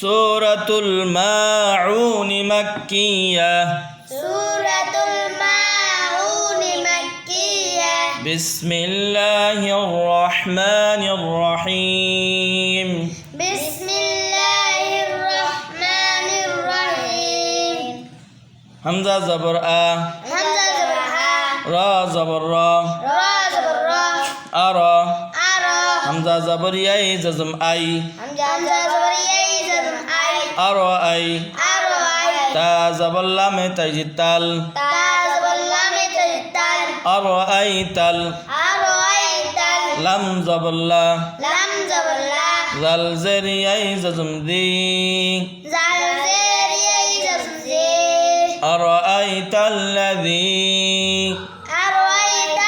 سورة الماعون مكية سورة الماعون مكية بسم الله الرحمن الرحيم بسم الله الرحمن الرحيم حمزة زبر حمزة زبر آ را زبر را হামজা জবর ইয়াই জজম আই همزة زبر يي زبر أي আর আই أرى أي তা জবর লামে তাজিদ তাল تا زبر لام تجتال আর আই তাল أرأيت লাম জবর লা لم زبر لا জাল জের ইয়াই জজম দি زال زير يي زبر زي আর আই তাল্লাযী أرأيت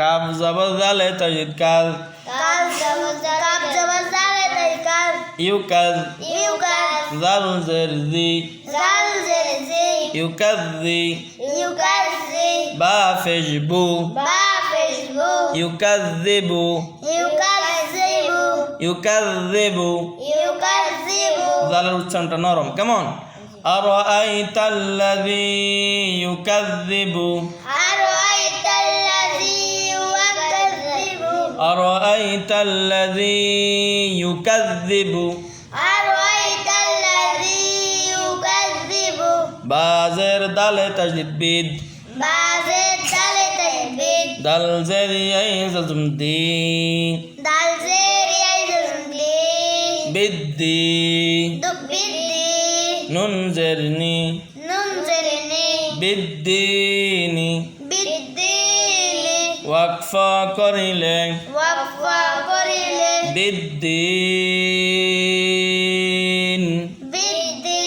কাপ জবর জালে তাজিদ কাল কাপ জবর কাল ইউকাল ইউকাল জাল জারজি জাল জারজি ইউকাজি ইউকাজি বা ফেজবু বা ফেজবু ইউকাজিবু ইউকাজিবু ইউকাজিবু ইউকাজিবু জালের উচ্চারণটা নরম কেমন? আর আইতাল্লাযী ইউকাজিবু أرأيت الذي يكذب أرأيت الذي يكذب بازر دال تجديد بازر دال تجديد دال زري يزم دي دال زري يزم دي بدي بدي ننزرني ننزرني بالدين بالدين ওয়াকফ করিলে ওয়াকফ করিলে বিদ্দিন। বিদ্দিন।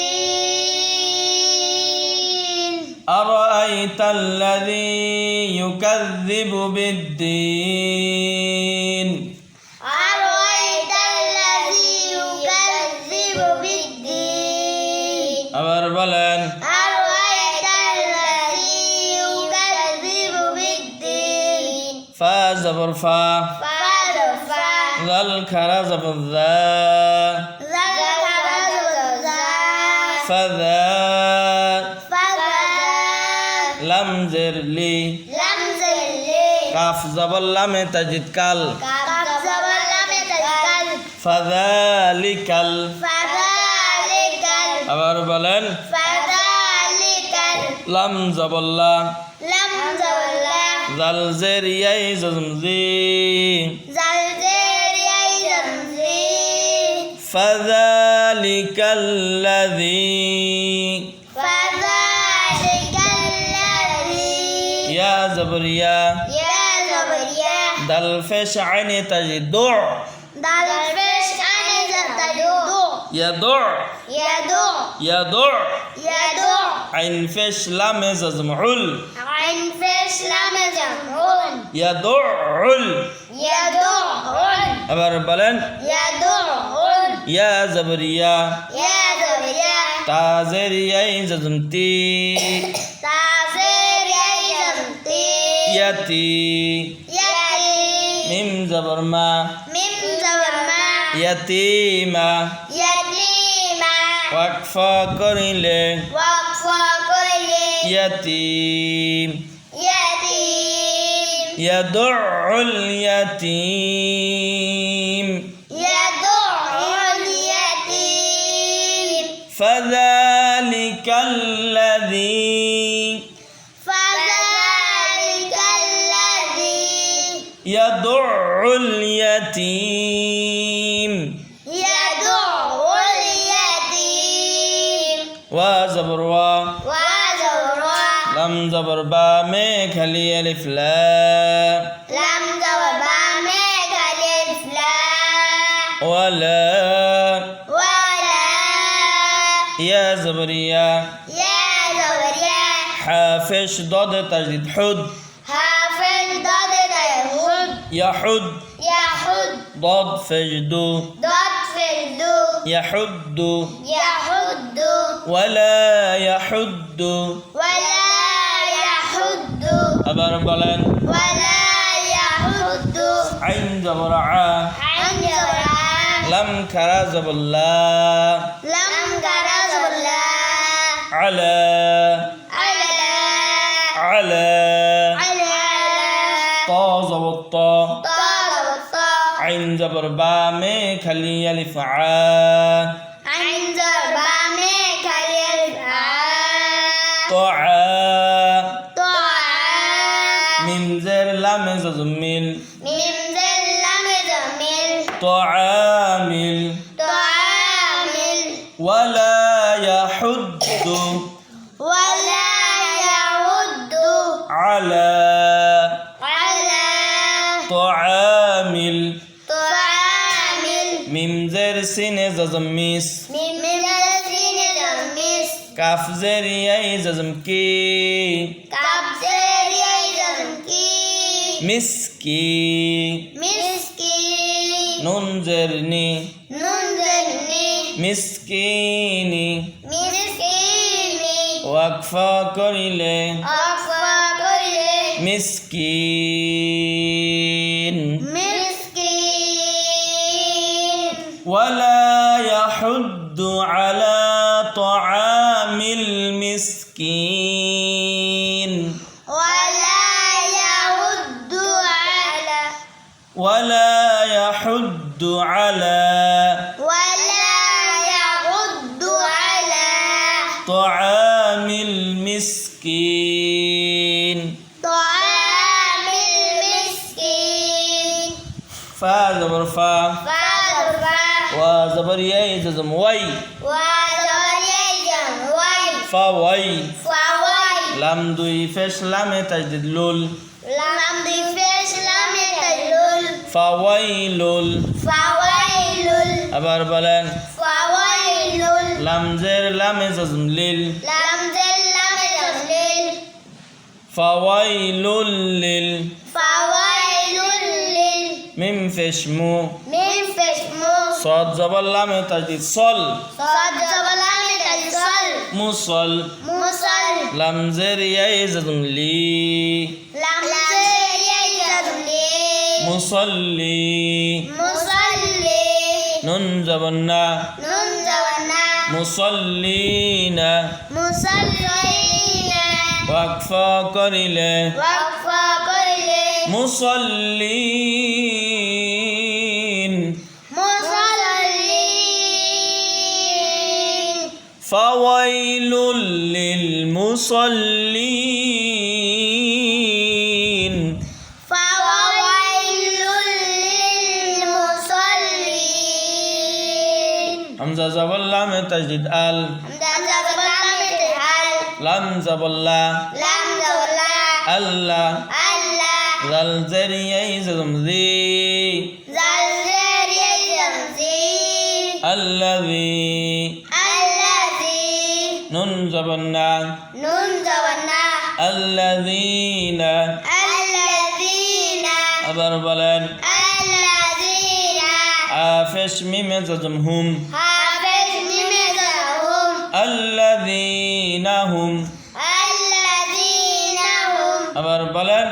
আরাইতাল্লাযী ইউকাযযিবু বিদ্দিন। আরাইতাল্লাযী ইউকাযযিবু বিদ্দিন। আবার বলেন আর ফা জবর ফা فادفع জাল খারা জবর যা ذكر زوزا ফাদা فذا লাম জের লি لم زلي কাফ জবর লামে তাজিদ কাল كاب زبر لم يتكل ফাদালিকাল فذلك আবার বলেন فذلك লাম জবল্লা لم زولا জাল জের زلزرياي زمزي. زلزرياي زمزي. فذلك الذي فذلك الذي. يا زبريا. يا زبريا. دلفش عيني تجدع. دلفش عيني تجدع. يدع. يدع. يدع. يدع. عين فش لام زمعل عين فيش لام جمعون يدعل يدعل أبر بلن يدعل يا زبريا يا زبريا تازريا زمتي تازريا زمتي يتي يتي ميم زبر ما ميم زبر ما يتيما يتيما وقفا كريلي وقفا يتيم. يدع اليتيم. يدع اليتيم. فذلك الذي فذلك الذي يدع اليتيم. يدع اليتيم. وزبر زبر با میں کھلی الف لا لم زورا ميك الإفلا ولا ولا يا زبريا يا زوريا حافش ضد تجديد حد حافظ ضد يهود يحد يحد ضد فجدو ضد في الدو يحد يحد ولا يحد يحد আবার বলেন ولا يحد আইন জবর আ عين جبر ع লাম খারা জবর লা لم كر جبر لا আলা على আলা على ত জবর ত طار الطاء আইন জবর বা মে খালি আলিফ আ عين جبر ميك الألف زميل. ميم زل لام زميل. طعامل. طعامل. ولا يحد. ولا يعد. على. على. طعامل. طعامل. ميم زر سين زميس. ميم زل سين زميس. كاف زر ياي زمكي. মিসকি। মিসকি। নুন জেরনি নুন জেরনি মিসকিনি। মিসকিনি। ওয়াকফা করিলে। ওয়াকফা করিলে। মিসকিন মিসকিন ওয়ালা المسكين. طعام المسكين. فا زبر فا فا زبر فا وا زبر يا جزم وي. وا زبر يا جزم وي. فا وي. فا وي. لام دوي فش لام تجدد لول. لام دوي فش لام تجدد لول. فا وي لول. فا وي لول. أبار بلن. فا وي لول. لام زير لام زم ليل لام زير فويل لل فويل لل ميم فشمو ميم فشمو صاد زبل لام تجديد. صل. صاد زبل لام تجديد. صل. مصل. مصل. لام زر يا يزدم لي. لام زر يا يزدم لي. مصلي مصلي نون زبرنا نون زبرنا مصلينا مصلينا ওয়াকফা করিলে وقفا كل মুসল্লিন مصلين فويل للمصلين فويل للمصلين হামজা জবল্লাম তাজদিদ আল حمد زبر لم تحل لانزب الله لانزب الله الله الله زلزل يزمزي زلزل زمزي الذي. الذي. ننزب الناس ننزب الناس الذين. الذين. أبربلن الذين. آفش ميمز زمهم آفش نمزهم আল্লাযীনা হুম الذين هم আবার বলেন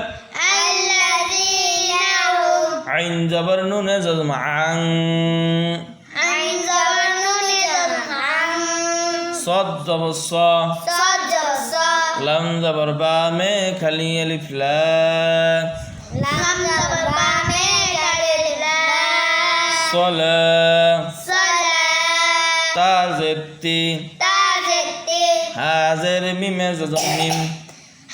الذين هم আইন জবর নুনে জজম আং عين زرنون عن صد জবর স صد الصاد লাম জবর বা মে খালি আলিফ লা لم تبقى من الإله صلا صلاة তা জেতি تازتي হাজের মিমে জমিম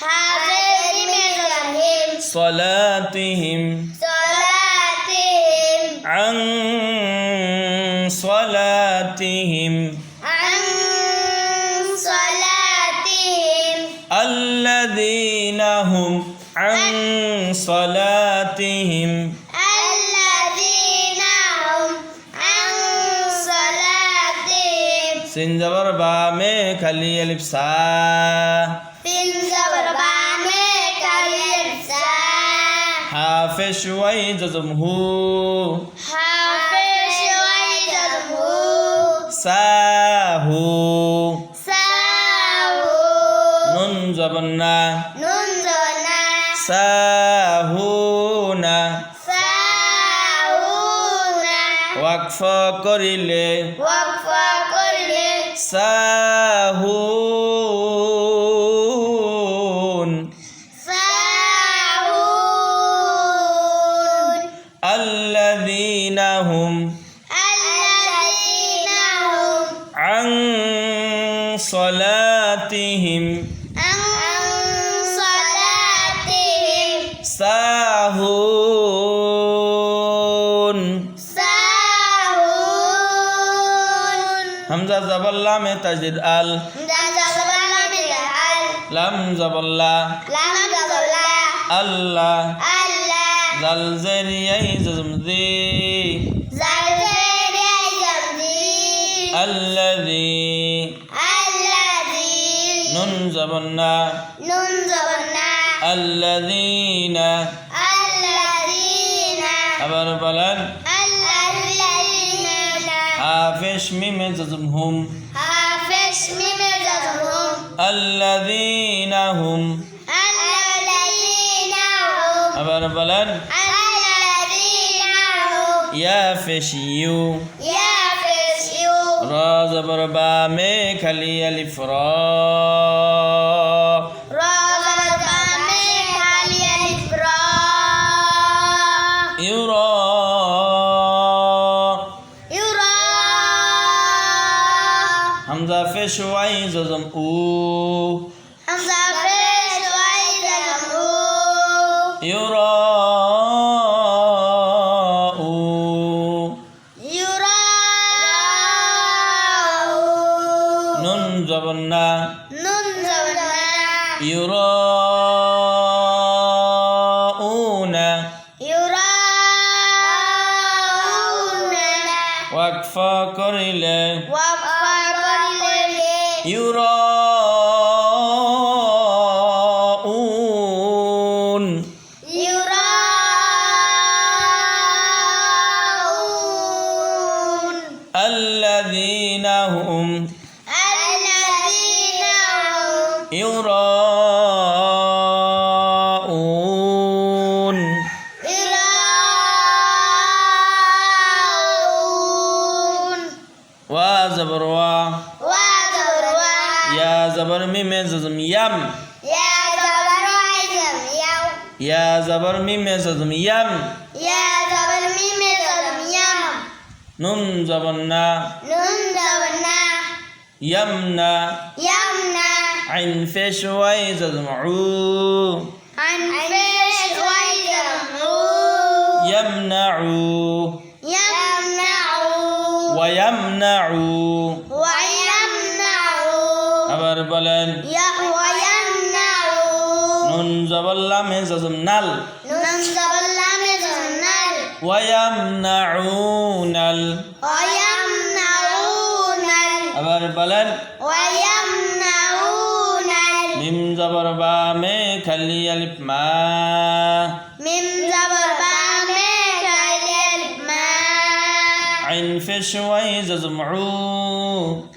হাজের মিমে জমিম সলাতিহিম। সলাতিহিম। আন সলাতিহিম। আন সলাতিহিম। আল্লাযীনা হুম সিন জবর বা মে খালি আলিফ সা। সিন জবর বা মে খালি আলিফ সা। হাফে জজম হু। হাফে শুয়াই জজম হু। সাহু সাহু নুন জবর না। নুন জবর না। সাহুনা সাহুনা ওয়াকফ করিলে। ওয়া সাহুন। হামজা জাবাল্লামে তাজদিদ আল। লাম জাবাল্লা। আল্লাহ জাল জেরিয়াই জজমদি আল্লাযী। নুন জবন্না। নুন জবন্না। আল্লাযীনা। حبان بلن الذين حافش ميم زدمهم حافش الذين هم. الذين هم. حبان بلن الذين هم. يا فشيو يا فشيو راز بربا مي كلي الافراد ওয়াই জজম উ ইউরা উ নুন জবন্না ইউরা উনা الذين هم يراءون وزبر وا يا زبر ميم ززم يم يا زبر ميم ززم يم نم زبنا نم زبنا يمنا يمنا عن فش ويز المعو عن فش ويز يمنع يمنع ويمنع ويمنع أبر بلن ويمنع نم زبلا من زبنا نل ويمنعون ال ويمنعون ال- আবার বলেন ويمنعون ال- মিম জবর বা মে খালি আলিফ মা من زبر بامك الماء عين فيش واي ززم عو عن فيش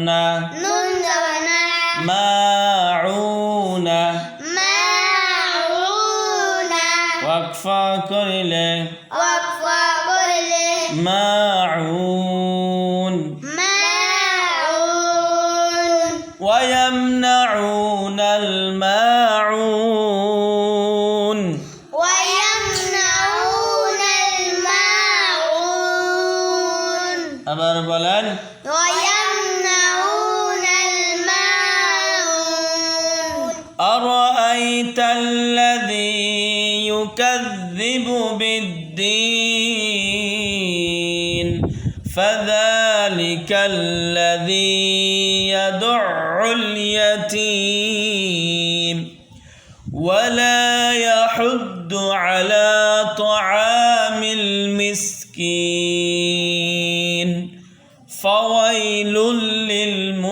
জবন্না ننزلنا মাউন معون ওয়াকফা করিলে وقفا كل মাউন معون ويمنعون الماعون ويمنعون الماعون আবার বলেন ويمنعون أرأيت الذي يكذب بالدين فذلك الذي يدع اليتيم. ولا يحض على طعام المسكين. فويل للمصلين.